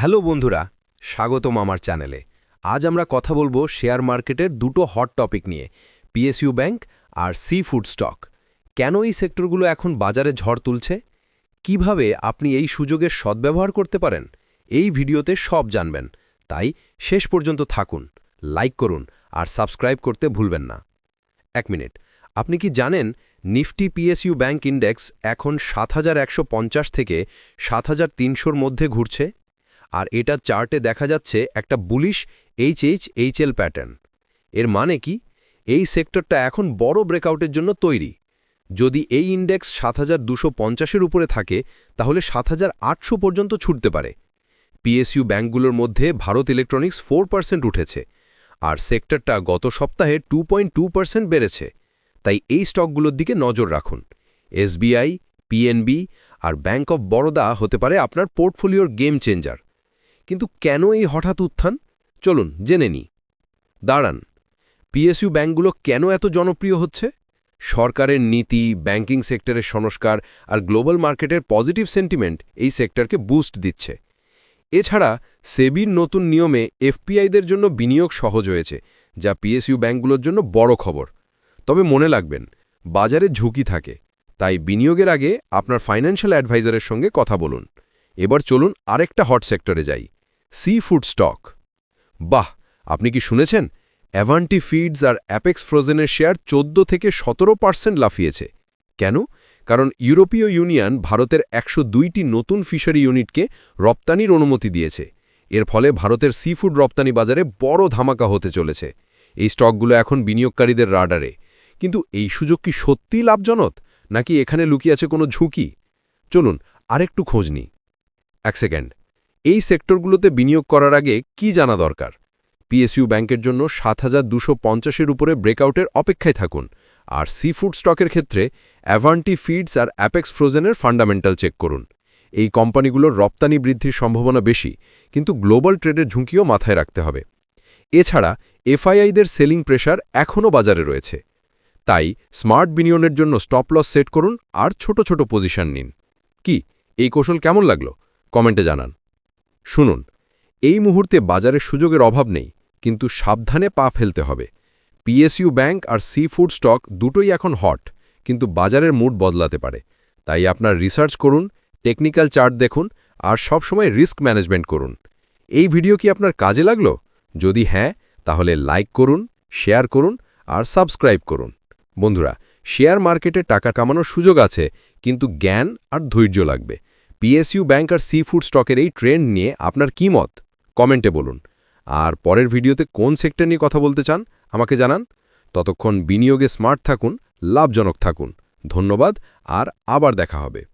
Hello বন্ধুরা, স্বাগতম আমার চ্যানেলে। আজ আমরা কথা বলব শেয়ার মার্কেটের দুটো হট টপিক নিয়ে পিএসইউ ব্যাংক আর সি ফুড স্টক। কেন এই সেক্টরগুলো এখন বাজারে ঝড় তুলছে? কীভাবে আপনি এই সুযোগের সদ্ব্যবহার করতে পারেন? এই ভিডিওতে সব জানবেন। তাই শেষ পর্যন্ত থাকুন, লাইক করুন আর সাবস্ক্রাইব করতে ভুলবেন না। এক মিনিট, আপনি কি জানেন নিফটি পিএসইউ ব্যাংক ইন্ডেক্স এখন সাত থেকে সাত হাজার মধ্যে ঘুরছে? আর এটা চার্টে দেখা যাচ্ছে একটা bullish H H HL pattern. এর মানে কি? এই সেক্টরটা এখন বড় ব্রেকআউটের জন্য তৈরি। যদি এই ইন্ডেক্স সাত হাজার পঞ্চাশের উপরে থাকে, তাহলে সাত হাজার আটশো পর্যন্ত ছুটতে পারে। পিএসইউ ব্যাঙ্কগুলোর মধ্যে ভারত ইলেকট্রনিক্স ফোর পার্সেন্ট উঠেছে, আর সেক্টরটা গত সপ্তাহে টু পয়েন্ট টু পার্সেন্ট বেড়েছে। তাই এই স্টকগুলোর দিকে নজর রাখুন। এসবিআই পিএনবি আর ব্যাঙ্ক অব বরোদা হতে পারে আপনার পোর্টফোলিওর গেম চেঞ্জার। কিন্তু কেন এই হঠাৎ উত্থান? চলুন, জেনে নি দাঁড়ান পিএসইউ ব্যাঙ্কগুলো কেন এত জনপ্রিয় হচ্ছে? সরকারের নীতি, ব্যাংকিং সেক্টরের সংস্কার আর গ্লোবাল মার্কেটের পজিটিভ সেন্টিমেন্ট এই সেক্টরকে বুস্ট দিচ্ছে। এছাড়া সেবির নতুন নিয়মে এফপিআইদের জন্য বিনিয়োগ সহজ হয়েছে, যা পিএসইউ ব্যাঙ্কগুলোর জন্য বড় খবর। তবে মনে লাগবেন বাজারে ঝুঁকি থাকে, তাই বিনিয়োগের আগে আপনার ফাইন্যান্সিয়াল অ্যাডভাইজারের সঙ্গে কথা বলুন। এবার চলুন আরেকটা হট সেক্টরে যাই। সি ফুড স্টক বাহ, আপনি কি শুনেছেন? অ্যাভান্টি ফিডস আর অ্যাপেক্স ফ্রোজেনের শেয়ার চোদ্দ থেকে সতেরো পার্সেন্ট লাফিয়েছে। কেন? কারণ ইউরোপীয় ইউনিয়ন ভারতের একশো দুইটি নতুন ফিশারি ইউনিটকে রপ্তানির অনুমতি দিয়েছে। এর ফলে ভারতের সি ফুড রপ্তানি বাজারে বড় ধামাকা হতে চলেছে। এই স্টকগুলো এখন বিনিয়োগকারীদের রাডারে। কিন্তু এই সুযোগ কি সত্যিই লাভজনক? নাকি এখানে লুকিয়ে আছে কোনো ঝুঁকি? চলুন আরেকটু খোঁজ নিই। এক সেকেন্ড। এই সেক্টরগুলোতে বিনিয়োগ করার আগে কি জানা দরকার? পিএসইউ ব্যাংকের জন্য সাত হাজার দুশো পঞ্চাশের উপরে ব্রেকআউটের অপেক্ষায় থাকুন। আর সি ফুড স্টকের ক্ষেত্রে অ্যাভান্টি ফিডস আর অ্যাপেক্স ফ্রোজেনের ফান্ডামেন্টাল চেক করুন। এই কোম্পানিগুলোর রপ্তানি বৃদ্ধির সম্ভাবনা বেশি, কিন্তু গ্লোবাল ট্রেডের ঝুঁকিও মাথায় রাখতে হবে। এছাড়া, এফআইআইদের সেলিং প্রেশার এখনও বাজারে রয়েছে। তাই স্মার্ট বিনিয়োগের জন্য স্টপ লস সেট করুন আর ছোট ছোট পজিশন নিন। কি? এই কৌশল কেমন লাগল? কমেন্টে জানান। শুনুন, এই মুহূর্তে বাজারের সুযোগের অভাব নেই, কিন্তু সাবধানে পা ফেলতে হবে। পিএসইউ ব্যাংক আর সি ফুড স্টক দুটোই এখন হট, কিন্তু বাজারের মুড বদলাতে পারে। তাই আপনার রিসার্চ করুন, টেকনিক্যাল চার্ট দেখুন আর সবসময় রিস্ক ম্যানেজমেন্ট করুন। এই ভিডিও কি আপনার কাজে লাগল? যদি হ্যাঁ তাহলে লাইক করুন, শেয়ার করুন আর সাবস্ক্রাইব করুন। বন্ধুরা, শেয়ার মার্কেটে টাকা কামানোর সুযোগ আছে, কিন্তু জ্ঞান আর ধৈর্য লাগবে। পিএসইউ ব্যাংক আর সি ফুড স্টকের এই ট্রেন্ড নিয়ে আপনার কী মত? কমেন্টে বলুন। আর পরের ভিডিওতে কোন সেক্টর নিয়ে কথা বলতে চান, আমাকে জানান। ততক্ষণ বিনিয়োগে স্মার্ট থাকুন, লাভজনক থাকুন। ধন্যবাদ, আর আবার দেখা হবে।